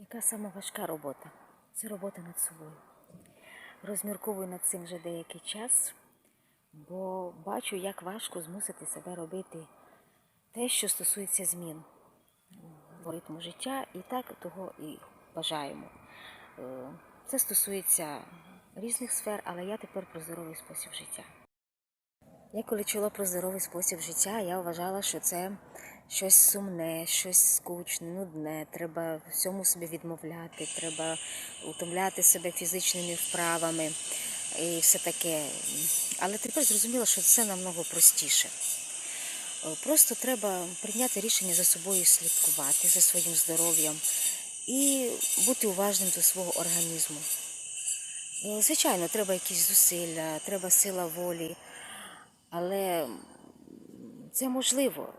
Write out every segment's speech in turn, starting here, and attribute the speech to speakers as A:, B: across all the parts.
A: Яка сама важка робота? Це робота над собою. Розмірковую над цим вже деякий час, бо бачу, як важко змусити себе робити те, що стосується змін в ритму життя, і так того і бажаємо. Е, Це стосується різних сфер, але я тепер про здоровий спосіб життя. Я коли чула про здоровий спосіб життя, я вважала, що це щось сумне, щось скучне, нудне. Треба всьому собі відмовляти, треба утомляти себе фізичними вправами і все таке. Але тепер зрозуміла, що це намного простіше. Е, Просто треба прийняти рішення за собою слідкувати, за своїм здоров'ям і бути уважним до свого організму. Ну, Звичайно, треба якісь зусилля, треба сила волі, але це можливо.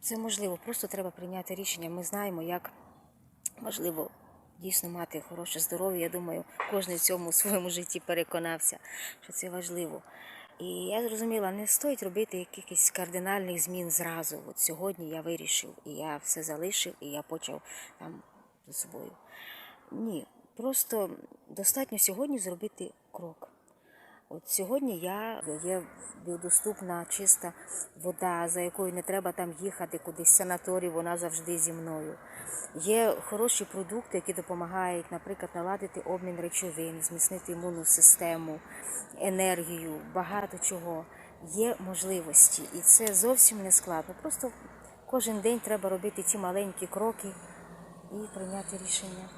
A: Це можливо. Просто треба прийняти рішення. Ми знаємо, як важливо дійсно мати хороше здоров'я. Я думаю, кожен в цьому своєму житті переконався, що це важливо. І я зрозуміла, не стоїть робити якихось кардинальних змін зразу. От сьогодні я вирішив, і я все залишив, і я почав там за собою. Ні, просто достатньо сьогодні зробити крок. От сьогодні я є доступна чиста вода, за якою не треба там їхати кудись в санаторій, вона завжди зі мною. Є хороші продукти, які допомагають, наприклад, наладити обмін речовин, зміцнити імунну систему, енергію, багато чого. Є можливості, і це зовсім не складно. Просто кожен день треба робити ці маленькі кроки і прийняти рішення.